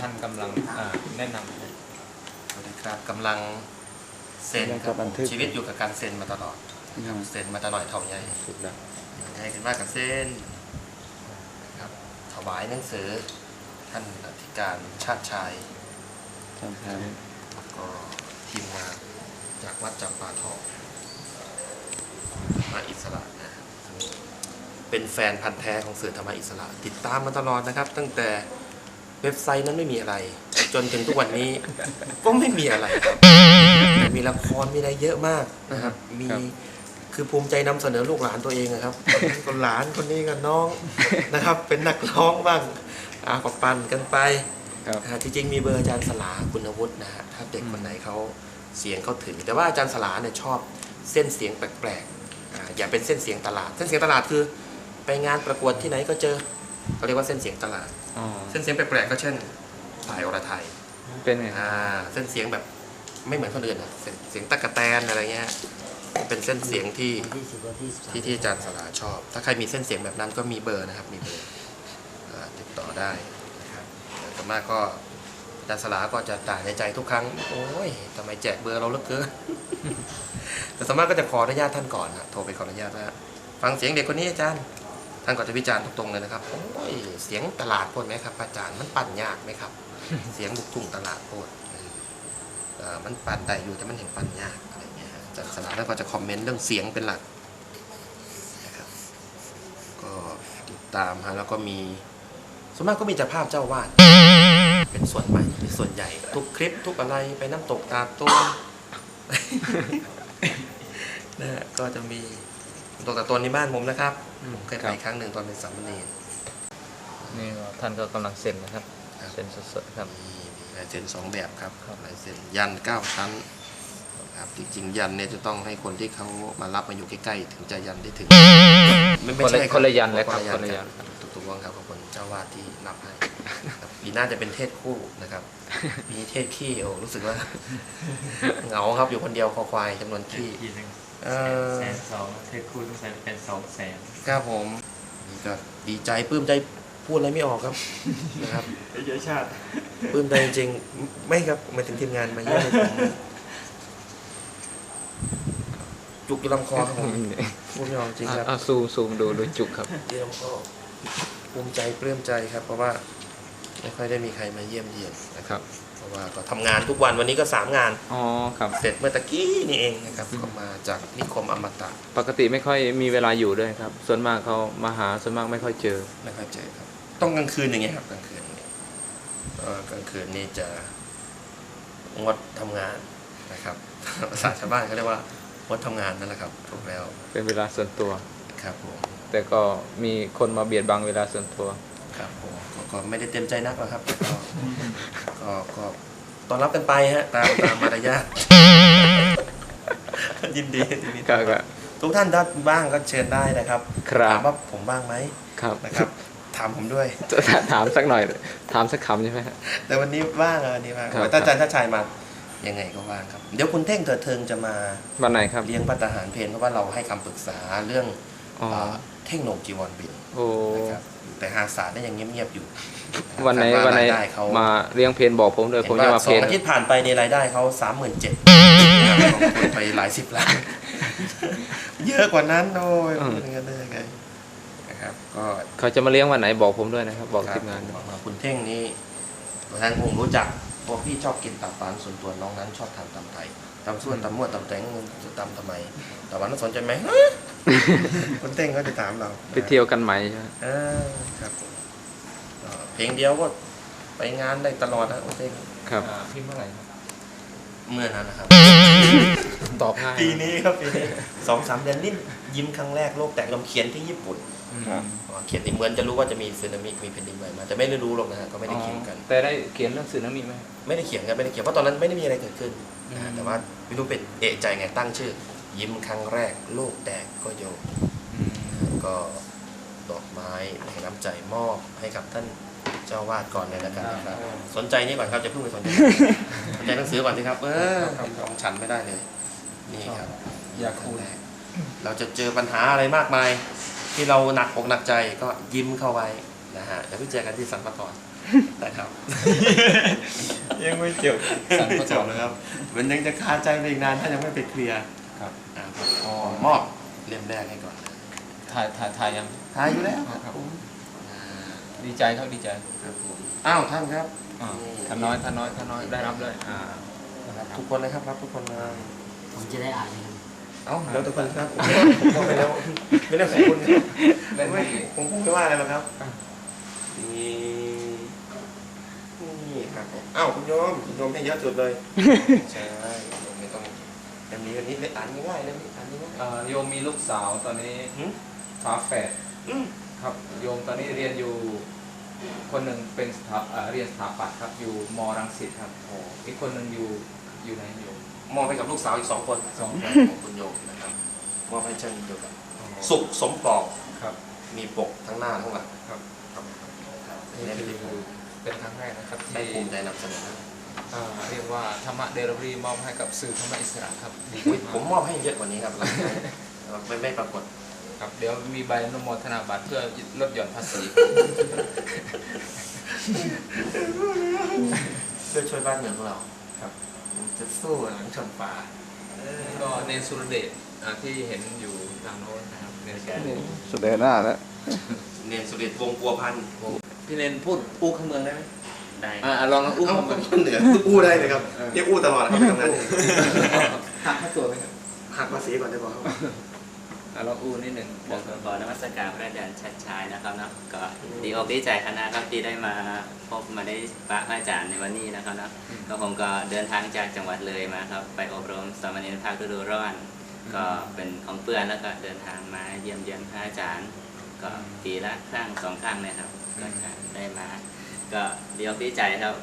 ตอนนี้ท่านกำลังอ่าแนะนำสวัสดีครับกำลังเซ็นครับผมชีวิตอยู่กับการเซ็นมาตลอดนะครับเซ็นมาตลอดเท่าใหญ่สุดแล้วใหญ่ขึ้นมากกับเซ็นนะครับถวายหนังสือท่านอธิการชาติชายท่านครับแล้วก็ทีมงานจากวัดจำปาทองธรรมอิสระนะซึ่งเป็นแฟนพันธ์แท้ของสื่อธรรมอิสระ ติดตามมาตลอดนะครับ ตั้งแต่ เว็บไซต์นั้นไม่มีอะไร จนถึงทุกวันนี้ ก็ไม่มีอะไรครับแต่มีละครมีอะไรเยอะมากนะครับ มีคือภูมิใจนำเสนอลูกหลานตัวเองนะครับคนหลานคนนี้กับน้องนะครับ เป็นนักร้องบ้างอาก็ปั่นกันไปครับนะฮะที่จริงมีเบอร์อาจารย์สลาคุณวุฒินะฮะถ้าเด็กคนไหนเขาเสียงเขาถึง แต่ว่าอาจารย์สลาเนี่ยชอบเส้นเสียงแปลกๆอ่าอย่าเป็นเส้นเสียงตลาด เส้นเสียงตลาดคือ ไปงานประกวดที่ไหนก็เจอเขาเรียกว่าเส้นเสียงตลาด อ๋อเส้นเสียงแปลกๆก็เช่นสายอรไทยเป็นไงอ่าเส้นเสียงแบบไม่เหมือนคนอื่นนะเสียงเสียงตะกะแตนอะไรเงี้ยเป็นเส้นเสียงที่ที่ที่อาจารย์สลาชอบ ถ้าใครมีเส้นเสียงแบบนั้นก็มีเบอร์นะครับมีเบอร์อ่าติดต่อได้นะครับแต่ส่วนมากก็อาจารย์สลาก็จะด่าในใจทุกครั้ง โอ้ยทำไมแจกเบอร์เราเหลือเกิน แต่ส่วนมากก็จะขออนุญาตท่านก่อนนะโทรไปขออนุญาตว่าฟังเสียงเด็กคนนี้อาจารย์ ท่านก็จะวิจารณ์ตรงๆเลยนะครับโอ้ยเสียงตลาดโพดไหมครับ อาจารย์มันปั่นยากไหมครับ เสียงบุกทุ่งตลาดโพดเออมันปั่นได้อยู่แต่มันเห็นปั่นยากอะไรเงี้ยฮะอาจารย์สลาท่านก็จะคอมเมนต์เรื่องเสียงเป็นหลักนะครับก็ติดตามฮะแล้วก็มีส่วนมากก็มีแต่ภาพเจ้าวาดเป็นส่วนใหม่ส่วนใหญ่ ทุกคลิปทุกอะไรไปน้ำตกตาตัวนะก็จะมีน้ำตกตาตัวในบ้านผมนะครับ เคยไปครั้งหนึ่งตอนเป็นสามเณรนี่ก็ท่านก็กำลังเซ็นนะครับครับ เซ็นสดๆครับมีมีลายเซ็นสองแบบครับครับลายเซ็นยันเก้าชั้นครับจริงๆยันเนี่ยจะต้องให้คนที่เขามารับมาอยู่ใกล้ๆถึงจะยันได้ถึงไม่คนละรับคนละยันเลยครับคนละยัคนนละคยัรับนครับถูกถูกต้องครับขอบคุณเจ้าวาดที่รับให้ครับปีหน้าจะเป็นเทศคู่นะครับ มีเทศขี้โอ้รู้สึกว่าเหงาครับอยู่คนเดียวคอควายจำนวนขี้ทีหนึ่งเออแสนสองเทศคูณต้องใช้เป็นสองแสน ครับผมนี่ก็ดีใจปลื้มใจพูดอะไรไม่ออกครับ นะครับเยอะชาติปลื้มใจจริงๆไม่ครับหมายถึงทีมงานมาเยี่ยมผมจุกอยู่ลำคอครับผมพูดไม่ออกจริงครับอ่าซูมซูมดูดูจุกครับที่ลำคอภูมิใจปลื้มใจครับ เพราะว่าไม่ค่อยได้มีใครมาเยี่ยมเยียนนะคครัรับบ เพราะว่าก็ทำงานทุกวันวันนี้ก็สามงาน อ๋อครับ เสร็จเมื่อตะกี้นี่เองนะครับก็มาจากนิคมอมตะปกติไม่ค่อยมีเวลาอยู่ด้วยครับ ส่วนมากเขามาหาส่วนมากไม่ค่อยเจอไม่ค่อยเจอครับ ต้องกลางคืนอย่างเงี้ยครับกลางคืนอย่างเงี้ยก็กลางคืนนี่จะงดทำงานนะครับ ภาษาชาวบ้านเขาเรียกว่างดทำงานนั่นแหละครับถูกแล้วเป็นเวลาส่วนตัว ครับผมแต่ก็มีคนมาเบียดบังเวลาส่วนตัว ครับผมก็ก็ไม่ได้เต็มใจนักหรอกครับก็ก็ก็ต้อนรับกันไปฮะตามตามมารยาทยินดียินดีก็ก็ทุกท่านถ้าบ้างก็เชิญได้นะครับครัถาบมว่าผมบ้างไหมครับนะครับ ถามผมด้วย จะถามสักหน่อย ถามสักคำใช่ไหมฮะ แต่วันนี้ว่างอะวันนี้ว่างครับถ้าอาจารย์ชาติชายมายังไงก็ว่างครับ เดี๋ยวคุณเท่งเถิดเทิงจะมาวันไหนครับ เลี้ยงพัฒหารเพลเพราะว่าเราให้คำปรึกษาเรื่องอ๋อ เอ่อเท่งโหนงจีวรบินโอ้นะครับแต่หาสารได้ยังเงียบๆอยู่วันไหนคาดาวันไหนรายได้เขามาเลี้ยงเพลนบอกผมเลยเห็ผมนจะว่ามาสเพอลงนอาทิตย์ผ่านไปในรายได้เขาสามหมื่นเจ็ดลงทุนไปหลายสิบล้านเยอะกว่านั้นโอ้ยพูดอย่างนั้นได้ยังไงนะครับ ก็เขาจะมาเลี้ยงวันไหนบอกผมด้วยนะครับ บอกครับทีมงานด้วยบอกว่าคุณเท่งนี้ท่านคงรู้จักเพราะพี่ชอบกินตับหวานส่วนตัวน้องนั้นชอบทานตำไทย ตำส่วนตำมั่วตำแตงจะตำทำไมตับหวานน่าสนใจไหมฮะคุณเท่งก็จะถามเราไปเที่ยวกันไหมใช่ไหมเออครับผมก็เพลงเดียวก็ไปงานได้ตลอดนะคุณเท่งครับพิมพ์เมื่อไหร่ครับเมื่อนั้นนะครับ ตอบง่ายปีนี้ครับปีนี้สองสามเดือนนี่ยิ้มครั้งแรกโลกแตกลมเขียนที่ญี่ปุ่นครับอ๋อเขียนนี่เหมือนจะรู้ว่าจะมีสึนามิมีแผ่นดินไหวมาแต่ไม่ได้รู้หรอกนะฮะก็ไม่ได้เขียนกัน แต่ได้เขียนเรื่องสึนามิไหมไม่ได้เขียนกันไม่ได้เขียนเพราะตอนนั้นไม่ได้มีอะไรเกิดขึ้น นะฮะอืมแต่ว่าไม่รู้เป็นเอะใจไงตั้งชื่อ ยิ้มครั้งแรกโลกแตกก็โยกก็ดอกไม้ในน้ำใจมอบให้กับท่านเจ้าวาดก่อนเลยนะครับนะครับ สนใจนี่ก่อนครับจะเพิ่งไปสนใจสนใจหนังสือก่อนสิครับ เออของฉันไม่ได้เลย นี่ครับอยากคูณแรกเราจะเจอปัญหาอะไรมากมาย ที่เราหนักอกหนักใจก็ยิ้มเข้าไว้นะฮะเดี๋ยวไปเจอกันที่สันปะกอน นะครับ ยังไม่จบสันก็จบแล้วครับ มันยังจะคาใจไปอีกนานถ้ายังไม่ไปเคลียร์ครับอ่าผมขอมอบเล่มแรกให้ก่อนนะถ่ายถ่ายถ่ายยังทายอยู่แล้วครับผมอ่าดีใจครับดีใจครับผมอ้าวท่านครับอ่านี่ท่านน้อยท่านน้อยท่านน้อยได้รับเลยอ่าครับทุกคนเลยครับรับทุกคนเลยผมจะได้อ่านไหมครับเอ้าแล้วทุกคนครับผมผมก็ไปแล้วไม่ได้ของคุณครับเล่นไม่ไม่ผมคงไม่ว่าอะไรหรอกครับนี่นี่ครับผม อ้าวคุณโยมคุณโยมให้เยอะสุดเลย ใช่โยมไม่ต้องเล่มนี้อันนี้เล่นอ่านง่ายๆเล่มนี้อ่านง่าย เอ่อโยมมีลูกสาวตอนนี้หืม ฝาแฝดๆอืมครับ โยมตอนนี้เรียนอยู่ คนหนึ่งเป็นสถาเอ่อเรียนสถาปัตย์ครับอยู่มรังสิตครับโอ้อีกคนหนึ่งอยู่อยู่ไหนอยู่มอบให้กับลูกสาวอีกสองคนสองคน ของคุณโยมนะครับมอบให้เช่นเดียวกันสุขสมปองครับ มีปกทั้งหน้าทั้งหลังครับ ครับครับนี่นี่เป็นคืที่อผม เป็นครั้งแรกนะครับได้ที่ภูมิใจนำเสนอเอ่อเรียกว่าธรรมะเดลิเวอรี่มอบให้กับสื่อธรรมะอิสระครับดีอุ๊ยมากผมมอบให้เยอะกว่านี้ครับหลังจากนั้นไม่ไม่ปรากฏครับเดี๋ยวมีใบอนุโมทนาบัตรเพื่อลดหย่อนภาษี เพื่อช่วยบ้านเมืองของเราครับผมจะสู้หลังชนป่าก็เนนสุรเดชอ่าที่เห็นอยู่ทางโน้นนะครับเนนสุรเดช แสดงหน้าแล้ว เนนสุเดชวงศ์ปัวพันธ์ พี่เนนพูดอู้ข้างเมืองได้ไหมได้อ่าลองอู้เอ้าข้างคเมืองนเหนืออู้ได้เลยครับเรียกอู้ตลอดครับไปทำงานเนี่ยหักค่าตัวไหมครับหักภาษีก่อนได้ป่ะครับอ่าลองอู้นิดหนึ่งขอขอนมัสการพระอาจารย์ชัดชายนะครับเนาะก็ดีอกดีใจคณะครับที่ได้มาพบมาได้ปะพระอาจารย์ในวันนี้นะครับเนาะก็ผมก็เดินทางจากจังหวัดเลยมาครับ ไปอบรมสามเณรภาคฤดูร้อน ก็เป็นของเพื่อนแล้วก็เดินทางมาเยี่ยมเยียนพระอาจารย์ ก็ปีละครั้งสองครั้งเนะครับ ก็จะได้มา ก็ดีอกดีใจครับ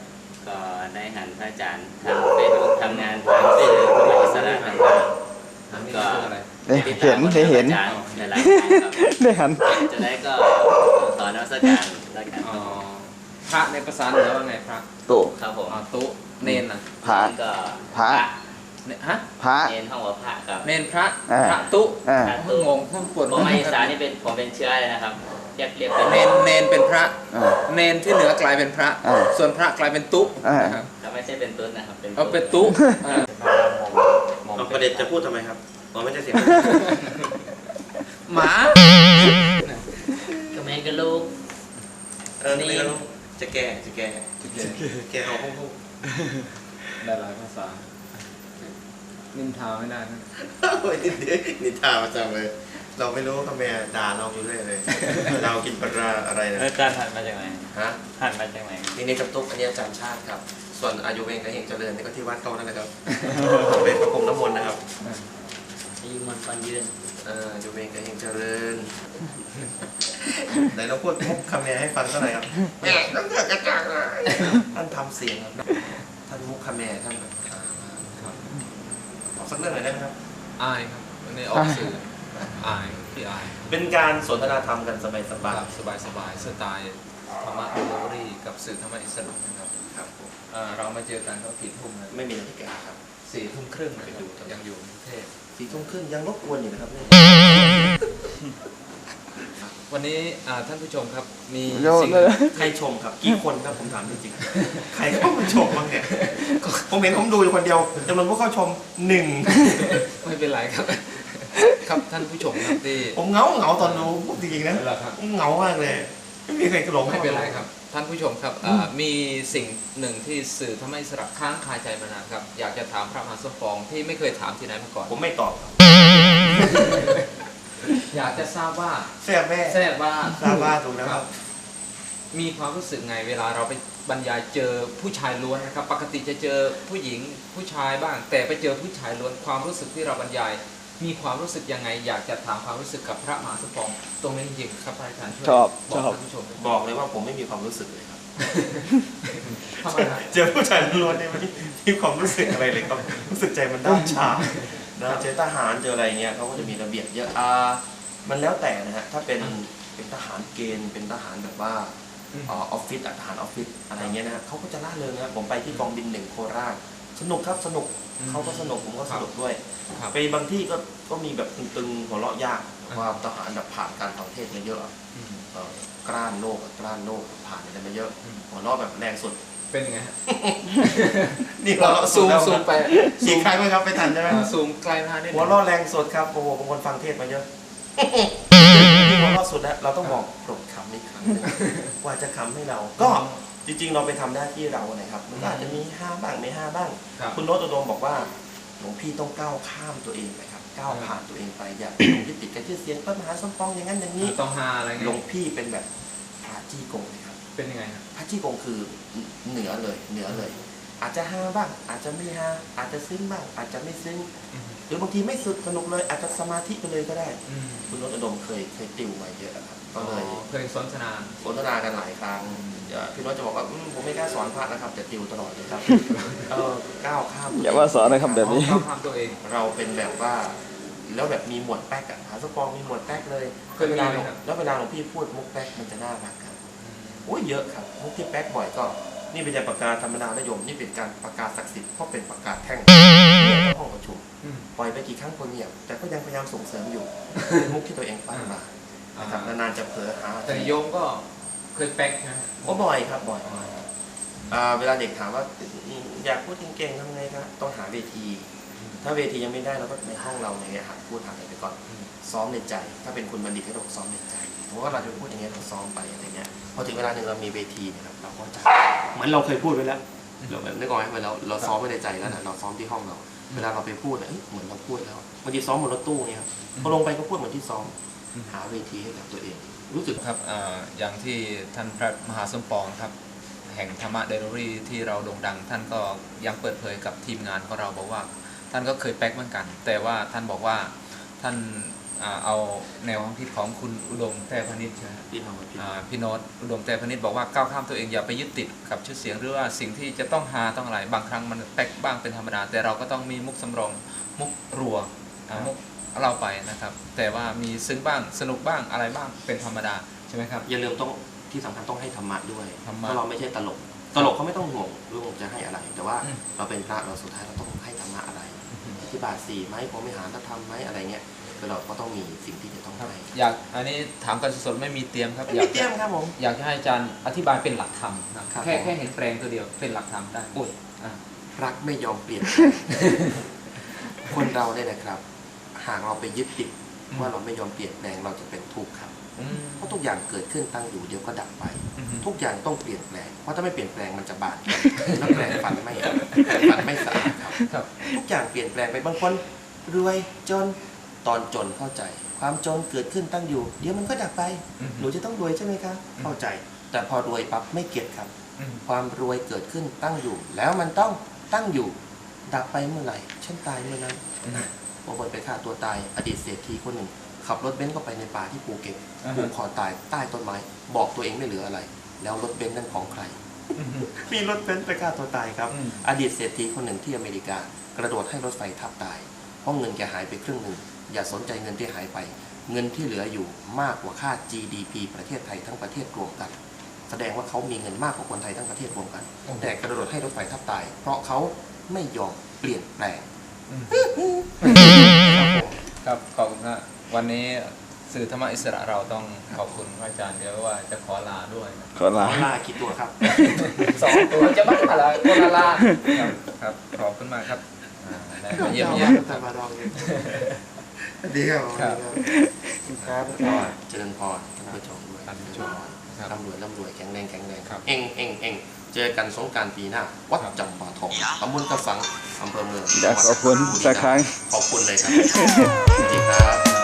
ก็ได้หันพระอาจารย์ทำเฟซบุ๊กทำงานทางสื่อพระอิสระต่างๆอันนี้ก็คืออะไรได้เห็นได้เห็นอาจารย์ในหลายครั้งครับได้หันจะได้ก็ขอนมัสการแล้วกันอ๋อพระในภาษาเหนือว่าไงพระโตครับผมอ๋อตุเนนน่ะพระก็พระเนี่ยฮะพระเน้นห้องว่าพระครับเนนพระอ่าพระตุอ่าพระผมงงท่านปวดผมมาอีสานนี่เป็นผมเป็นเชื้อเลยนะครับ เรียกเรียกเป็นเนนเนนเป็นพระอ่าเนนที่เหนือกลายเป็นพระอ่าส่วนพระกลายเป็นตุอ่านนะครับก็ไม่ใช่เป็นตุ้นนะครับเป็นเอาเป็นตุอ่าเอาประเด็นจะพูดทำไมครับผมไม่ใช่เสียงหมาก็แม่ก็ลูกเออนี่จะแก้จะแก้แก้เอาห้องได้หลายภาษานินทาไม่ได้นะโอ้ยนิดเดียวนิทาประจำเลย เราไม่รู้ว่าแม่ด่าเราอยู่เรื่อยเลย เรากินปลาร้าอะไรนะ อาจารย์หันมาจากไหนฮะ หันมาจากไหนนี่นี่กับตุ๊กอันนี้อาจารย์ชาติครับ ส่วนอายุเองกับเฮงเจริญนี่ก็ที่วัดเขานั่นแหละครับเป็นประคมน้ำมนต์นะครับ อายุมันปันยืนเอออายุเองกับเฮงเจริญไหนเราพูดมุกคำแม่ให้ฟังสักหน่อยครับแม่ต้องเกิดกระจ่างเลยท่านทำเสียงครับ ท่านมุกคำแม่ท่านแบบอ่าเอาสักเรื่องหน่อยได้ไหมครับอายครับวันนี้ออกสื่อ อายพี่อายเป็นการสนทนาธรรมกันสบายสบายแบบสบายสบายๆสไตล์ธรรมะเดลิเวอรี่กับสื่อธรรมะอิสระนะครับครับผมเอ่อเรามาเจอกันก็กี่ทุ่มนะไม่มีนาฬิกาครับสี่ทุ่มครึ่งนะครับยังอยู่กรุงเทพสี่ทุ่มครึ่งยังรบกวนอยู่นะครับเนี่ยวันนี้อ่าท่านผู้ชมครับมีโยนสิ่งเลยใครชมครับกี่คนครับผมถามจริงๆใครเข้ามาชมบ้างเนี่ยผมเห็นผมดูอยู่คนเดียวจำนวนผู้เข้าชมหนึ่งไม่เป็นไรครับ ครับท่านผู้ชมครับที่ผมเหงาเหงาตอนดูพูดจริงๆนะเหรอครับผมเหงามากเลยไม่มีใครกระหลงไม่เป็นไรครับ ท่านผู้ชมครับอ่ามีสิ่งหนึ่งที่สื่อทำให้อิสระค้างคาใจมานานครับ อยากจะถามพระมหาสมปองที่ไม่เคยถามที่ไหนมาก่อน ผมไม่ตอบครับอยากจะทราบว่าแซ่บแม่แทรกว่าทราบว่าถูกแล้วครับ มีความรู้สึกไงเวลาเราไปบรรยายเจอผู้ชายล้วนนะครับ ปกติจะเจอผู้หญิงผู้ชายบ้าง แต่ไปเจอผู้ชายล้วนความรู้สึกที่เราบรรยาย มีความรู้สึกยังไง อยากจะถามความรู้สึกกับพระมหาสมปองตรงนี้จริงๆครับพระอาจารย์ช่วยชอบบอกชอบ ท่านผู้ชมด้วยบอกเลยว่าผมไม่มีความรู้สึกเลยครับ ทำไมครับ เจอผู้ชายล้วนๆเนี่ยไม่มีความรู้สึกอะไรเลยครับรู้สึกใจมันด้านชานะเจอทหารเจออะไรเงี้ยเขาก็จะมีระเบียบเยอะอ่ามันแล้วแต่นะฮะถ้าเป็นเป็นทหารเกณฑ์เป็นทหารแบบว่าอออฟฟิศอะทหารออฟฟิศอะไรเงี้ยนะเขาก็จะล่าเริงนะครับผมไปที่กองบินหนึ่งโคราช สนุกครับสนุกอืมเขาก็สนุกผมก็สนุกด้วย ครับไปบางที่ก็ก็มีแบบตึงๆหัวเราะยากเพราะว่าทหารแบบผ่านการฟังเทศน์มาเยอะเอ่อกล้านโลกกล้านโลกผ่านอะไรมาเยอะอืม หัวเราะแบบแรงสุด เป็นยังไงฮะนี่หัวเราะซูมแล้วซูมไปอีกครั้งไหมครับไปทันใช่ไหมอ่าซูมใกล้มานิดนึงหัวเราะแรงสุดครับโอ้โหบางคนฟังเทศน์มาเยอะนี่หัวเราะสุดแล้วเราต้องบอกโปรดคำอีกครั้งหนึ่งกว่าจะคำให้เรา ก็ จริงๆ เราไปทำหน้าที่เรานะครับ มันก็อาจจะมีห้าบ้างไม่ห้าบ้างครับคุณโน้ตอุดมบอกว่าหลวงพี่ต้องก้าวข้ามตัวเองนะครับก้าวผ่านตัวเองไปอย่าไปหลงยึดติดกับชื่อเสียงพระมหาสมปองอย่างนั้นอย่างนี้ต้องหาอะไรหลเงี้วยงพี่เป็นแบบพระจี้กงเลยครับเป็นยังไงครับพระจี้กงคือเหนือเลยเหนือเลย อาจจะฮาบ้าง อาจจะไม่ฮาอาจจะซึ้งบ้าง อาจจะไม่ซึ้งอืมหรือบางทีไม่สุดสนุกเลย อาจจะสมาธิไปเลยก็ได้อืมคุณโน้ตอุดมเคยเคยติวมาเยอะครับ ก็เลยอ๋อเคยสนทนาสนทนากันหลายครั้งเอ่อพี่โน้ตจะบอกว่าอืมผมไม่กล้าสอนพระนะครับแต่ติวตลอดเลยครับเออก้าวข้ามตัวเงอย่าว่าสอนนะครับแบบนี้เข้าความตัวเอง เราเป็นแบบว่า แล้วแบบมีหมวดแป๊กอะหาสปองมีหมวดแป๊กเลยเคยมีเวลาไหมครับแล้วเวลาหลวงพี่พูดมุกแป๊กมันจะน่ารักครับโอ้ยเยอะครับมุกที่แป๊กบ่อยก็ นี่เป็นปากกาธรรมดานะโยมนี่เป็นการปากกาศักดิ์สิทธิ์เพราะเป็นปากกาแท่งเนี่ยต้องห้องประชุมอืมปล่อยไปกี่ครั้งก็เงียบแต่ก็ยังพยายามส่งเสริมอยู่เป็นมุกที่ตัวเองปั้นมา นะครับนานๆจะเผลอหาแต่โยมก็เคยแป๊กนะก็บ่อยครับบ่อยอ่าเวลาเด็กถามว่าอยากพูดเก่งๆทำไงครับต้องหาเวที ถ้าเวทียังไม่ได้เราก็ในห้องเราอย่างเงี้ยหัดพูดหัดอะไรไปก่อนซ้อมในใจ ถ้าเป็นคนบัณฑิตก็ต้องซ้อมในใจเพราะว่าเราจะพูดอย่างเงี้ยเราซ้อมไปอะไรเงี้ยพอถึงเวลาหนึ่งเรามีเวทีเนะครับเราก็จะเหมือนเราเคยพูดไว้แล้วเราแบบนึกออกไหมเหมือนเราเราซ้อมไว้ในใจแล้วนะเราซ้อมที่ห้องเรา เวลาเราไปพูดอะเอ้ยเหมือนเราพูดแล้วบางทีซ้อมบนรถตู้เนี่ยครับพอลงไปก็พูดเหมือนที่ซ้อม หาเวทีให้กับตัวเอง รู้สึกครับอ่าอย่างที่ท่านพระมหาสมปองครับ แห่งธรรมะเดลิเวอรี่ที่เราโด่งดัง ท่านก็ยังเปิดเผยกับทีมงานของเราบอกว่า ท่านก็เคยแป๊กเหมือนกัน แต่ว่าท่านบอกว่าท่านอ่าเอาแนวความคิดของคุณอุดมแต้พนิชใช่ไหมครับพี่น้องพี่อ่าพี่โน้ตอุดมแต่พนิชบอกว่าก้าวข้ามตัวเองอย่าไปยึดติดกับชื่อเสียงหรือว่าสิ่งที่จะต้องหาต้องอะไรบางครั้งมันแป๊กบ้างเป็นธรรมดาแต่เราก็ต้องมีมุกสำรองมุกรัวอ่ามุก เราไปนะครับ แต่ว่ามีซึ้งบ้างสนุกบ้างอะไรบ้างเป็นธรรมดาใช่ไหมครับ อย่าลืมต้องที่สำคัญต้องให้ธรรมะด้วยธรรมะเพราะเราไม่ใช่ตลก ตลกเขาไม่ต้องห่วงเรื่องจะให้อะไร แต่ว่าอืม เราเป็นพระเราสุดท้ายเราต้องให้ธรรมะอะไรอธิบาทสี่ไหมผมไม่หารธรรมไหมอะไรเงี้ยคือเราก็ต้องมีสิ่งที่จะต้องครับ ให้อยากอันนี้ถามกันสดๆไม่มีเตรียมครับไม่อยามีกเตรียมครับผม อยากจะให้อาจารย์อธิบายเป็นหลักธรรมนะครับแค่ผม แค่เห็นแปลงตัวเดียวเป็นหลักธรรมได้อุ้ยอะรักไม่ยอมเปลี่ยน คนเราเนี่ยนะครับ หากเราไปยึดติดว่าเราไม่ยอมเปลี่ยนแปลงเราจะเป็นทุกข์ครับอืมเพราะทุกอย่างเกิดขึ้นตั้งอยู่เดี๋ยวก็ดับไปอืมทุกอย่างต้องเปลี่ยนแปลงเพราะถ้าไม่เปลี่ยนแปลงมันจะบาดแล้วแปลงฟันไม่แปลงฟันไม่สะอาดครับครับ ทุกอย่างเปลี่ยนแปลงไปบางคนรวยจนตอนจนเข้าใจ ความจนเกิดขึ้นตั้งอยู่ เดี๋ยวมันก็ดับไปอืมหนูจะต้องรวยใช่ไหมครับเข้าใจ แต่พอรวยปั๊บไม่เก็ตครับอืมความรวยเกิดขึ้นตั้งอยู่ แล้วมันต้องตั้งอยู่ ดับไปเมื่อไหร่ฉันตายเมื่อนั้นอืม บางคนไปฆ่าตัวตาย อดีตเศรษฐีคนหนึ่ง ขับรถเบนซ์เข้าไปในป่าที่ภูเก็ตอ่าฮะ ผูกคอตายใต้ต้นไม้ บอกตัวเองไม่เหลืออะไร แล้วรถเบนซ์นั่นของใคร อืม มีรถเบนซ์ไปฆ่าตัวตายครับ อืม อดีตเศรษฐีคนหนึ่งที่อเมริกา กระโดดให้รถไฟทับตาย เพราะเงินแกหายไปครึ่งหนึ่ง อย่าสนใจเงินที่หายไป เงินที่เหลืออยู่มากกว่าค่า GDP ประเทศไทยทั้งประเทศรวมกัน แสดงว่าเขามีเงินมากกว่าคนไทยทั้งประเทศรวมกัน โอ้โห แต่กระโดดให้รถไฟทับตาย เพราะเขาไม่ยอมเปลี่ยนแปลง ครับขอบคุณครับวันนี้สื่อธรรมะอิสระเราต้องขอบคุณพระอาจารย์เดี๋ยวว่าจะขอลาด้วยนะขอขลาอลาคิดตัวครับ สองตัวจะบ้าอะไรคนละลาครับครับขอบคุณมากครับอ่าได้มาเยี่ยมเยี่ยมคตารับมมาดองเลยดีครับครับครับก็เจริญพรท่านผู้ชมด้วยท่านผู้ชมครับร่ำรวยร่ำรวยแข็งแรงแข็งแรงครับ เองเองเอง เจอกันสงกรารปีหน้า วัดครับจำปาทองตำบลกระสังอำเภอเมืองอยากขอบคุณสักครั้ง ขอบคุณเลยครับสวัสดีครับ